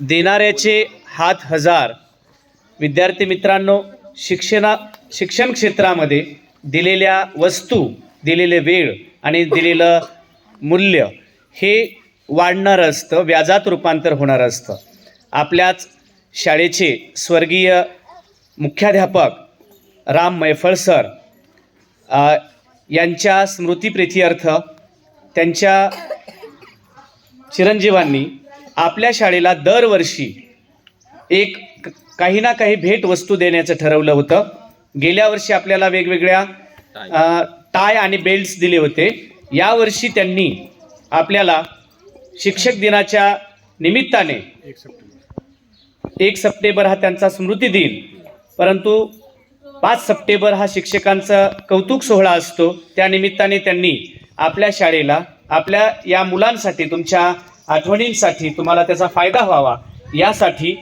देणाऱ्याचे हात हजार. विद्यार्थी मित्रांनो शिक्षणा शिक्षण क्षेत्रामध्ये दिलेल्या वस्तू दिलेले वेळ आणि दिलेलं मूल्य हे वाढणारं असतं व्याजात रूपांतर होणारं असतं. आपल्याच शाळेचे स्वर्गीय मुख्याध्यापक राम मैफळ सर यांच्या स्मृतिप्रित्यर्थ त्यांच्या चिरंजीवांनी आपल्या शाळेला दरवर्षी एक काही ना काही भेटवस्तू देण्याचं ठरवलं होतं. गेल्या वर्षी आपल्याला वेगवेगळ्या टाय आणि बेल्ट्स दिले होते. यावर्षी त्यांनी आपल्याला शिक्षक दिनाच्या निमित्ताने एक सप्टेंबर हा त्यांचा स्मृती दिन परंतु पाच सप्टेंबर हा शिक्षकांचा कौतुक सोहळा असतो. त्या निमित्ताने त्यांनी आपल्या शाळेला आपल्या या मुलांसाठी तुमच्या आठवणींसाठी तुम्हाला त्याचा फायदा व्हावा. यासाठी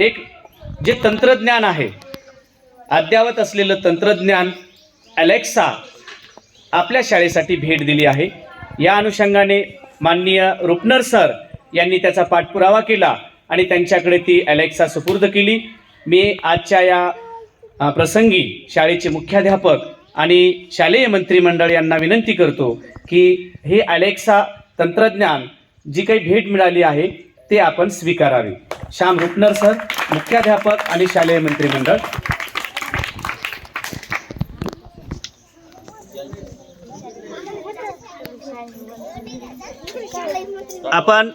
एक जे तंत्रज्ञान आहे अद्यावत असलेलं तंत्रज्ञान अलेक्सा आपल्या शाळेसाठी भेट दिली आहे. या अनुषंगाने माननीय रुपनर सर यांनी त्याचा पाठपुरावा केला आणि त्यांच्याकडे ती अलेक्सा सुपूर्द केली. मी आजच्या या प्रसंगी शाळेचे मुख्याध्यापक आणि शालेय मंत्रिमंडळ यांना विनंती करतो की हे अलेक्सा तंत्रज्ञान जी काही भेट मिळाली आहे ते आपण स्वीकारावे. श्याम रुपनर सर मुख्याध्यापक आणि शालेय मंत्रिमंडळ. आपण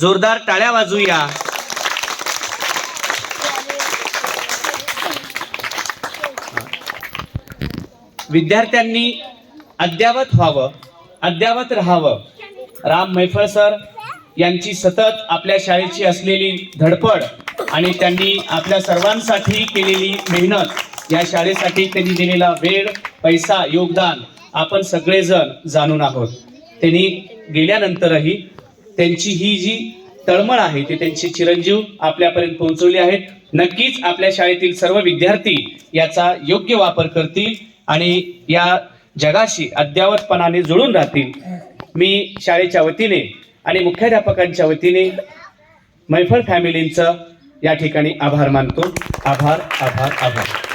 जोरदार टाळ्या वाजूया विद्यार्थ्यांनी अद्यावत व्हावं अद्यावत राहावं. राम मैफळ सर यांची सतत आपल्या शाळेची असलेली धडपड आणि त्यांनी आपल्या सर्वांसाठी केलेली मेहनत या शाळेसाठी त्यांनी दिलेला वेळ पैसा योगदान आपण सगळेजण जाणून आहोत. त्यांनी गेल्यानंतरही त्यांची ही जी तळमळ आहे ती त्यांची चिरंजीव आपल्यापर्यंत पोहोचवली आहेत. नक्कीच आपल्या शाळेतील सर्व विद्यार्थी याचा योग्य वापर करतील आणि या जगाशी अद्यावतपणाने जुळून राहतील. मी शाळेच्या वतीने आणि मुख्याध्यापकांच्या वतीने मैफळ फॅमिलींचं या ठिकाणी आभार मानतो. आभार आभार आभार.